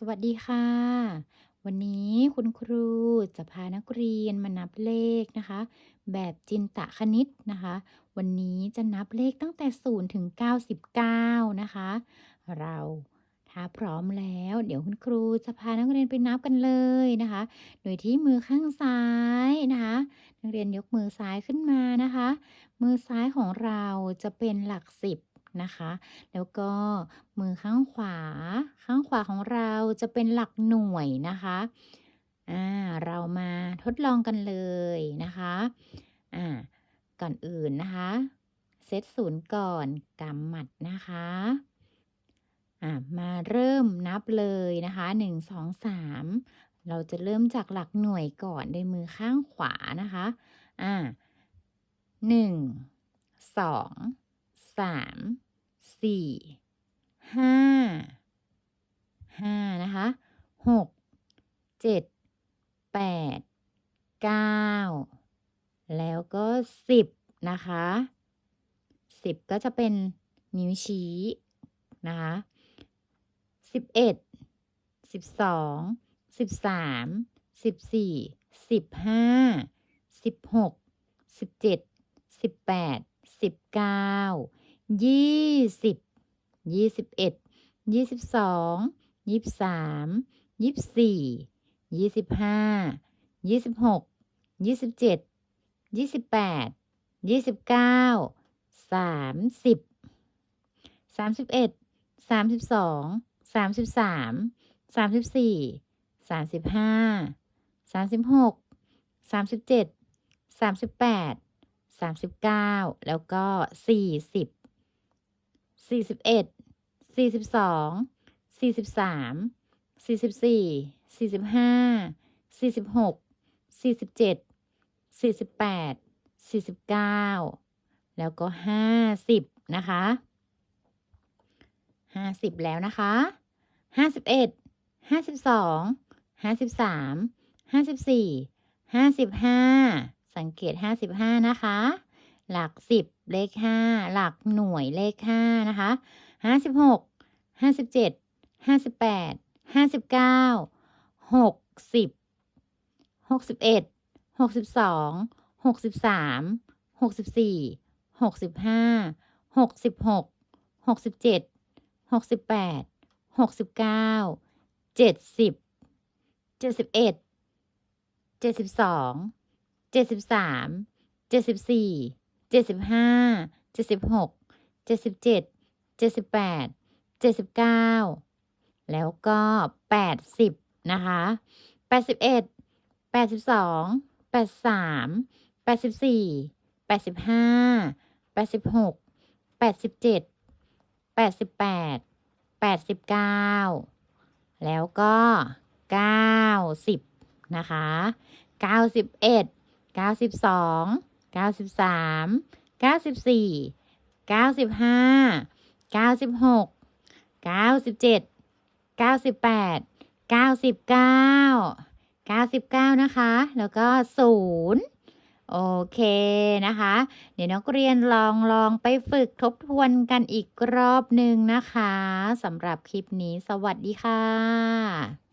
สวัสดีค่ะ วันนี้คุณครูจะพานักเรียนมานับเลขนะคะ แบบจินตคณิตนะคะ วันนี้จะนับเลขตั้งแต่ 0 ถึง 99 นะคะ เราถ้าพร้อมแล้ว เดี๋ยวคุณครูจะพานักเรียนไปนับกันเลยนะคะ โดยที่มือข้างซ้ายนะคะ นักเรียนยกมือซ้ายขึ้นมานะคะ มือซ้ายของเราจะเป็นหลักสิบ นะคะ แล้วก็มือข้างขวา ข้างขวาของเราจะเป็นหลักหน่วยนะคะอ่าเรามาทดลองกันเลยนะคะอ่าก่อนอื่นนะคะเซตศูนย์ก่อนกำหมัดนะคะอ่ามาเริ่มนับเลยนะคะหนึ่งสองสามเราจะเริ่มจากหลักหน่วยก่อนในมือข้างขวานะคะ อ่าหนึ่งสองสาม สี่ห้าห้านะคะหกเจ็ดแปดเก้าแล้วก็สิบนะคะสิบก็จะเป็นนิ้วชี้นะคะสิบเอ็ดสิบสองสิบสามสิบสี่สิบห้าสิบหกสิบเจ็ดสิบแปดสิบเก้า ยี่สิบยี่สิบเอ็ดยี่สิบสองยี่สิบสามยี่สิบสี่ยี่สิบห้ายี่สิบหกยี่สิบเจ็ดยี่สิบแปดยี่สิบเก้าสามสิบสามสิบเอ็ดสามสิบสองสามสิบสามสามสิบสี่สามสิบห้าสามสิบหกสามสิบเจ็ดสามสิบแปดสามสิบเก้าแล้วก็สี่สิบ สี่สิบเอ็ดสี่สิบสองสี่สิบสามสี่สิบสี่สี่สิบห้าสี่สิบหกสี่สิบเจ็ดสี่สิบแปดสี่สิบเก้าแล้วก็ห้าสิบนะคะห้าสิบแล้วนะคะห้าสิบเอ็ดห้าสิบสองห้าสิบสามห้าสิบสี่ห้าสิบห้าสังเกตห้าสิบห้านะคะ หลักสิบเลขห้าหลักหน่วยเลขห้านะคะห้าสิบหกห้าสิบเจ็ดห้าสิบแปดห้าสิบเก้าหกสิบหกสิบเอ็ดหกสิบสองหกสิบสามหกสิบสี่หกสิบห้าหกสิบหกหกสิบเจ็ดหกสิบแปดหกสิบเก้าเจ็ดสิบเจ็ดสิบเอ็ดเจ็ดสิบสองเจ็ดสิบสามเจ็ดสิบสี่ เจ็ดสิบห้าเจ็ดสิบหกเจ็ดสิบเจ็ดเจ็ดสิบแปดเจ็ดสิบเก้าแล้วก็แปดสิบนะคะแปดสิบเอ็ดแปดสิบสองแปดสามแปดสิบสี่แปดสิบห้าแปดสิบหกแปดสิบเจ็ดแปดสิบแปดแปดสิบเก้าแล้วก็เก้าสิบนะคะเก้าสิบเอ็ดเก้าสิบสอง เก้าสิบสามเก้าสิบสี่เก้าสิบห้าเก้าสิบหกเก้าสิบเจ็ดเก้าสิบแปดเก้าสิบเก้าเก้าสิบเก้านะคะ แล้วก็ศูนย์โอเคนะคะ เดี๋ยวนักเรียนลองลองไปฝึกทบทวนกันอีกรอบหนึ่งนะคะสำหรับคลิปนี้สวัสดีค่ะ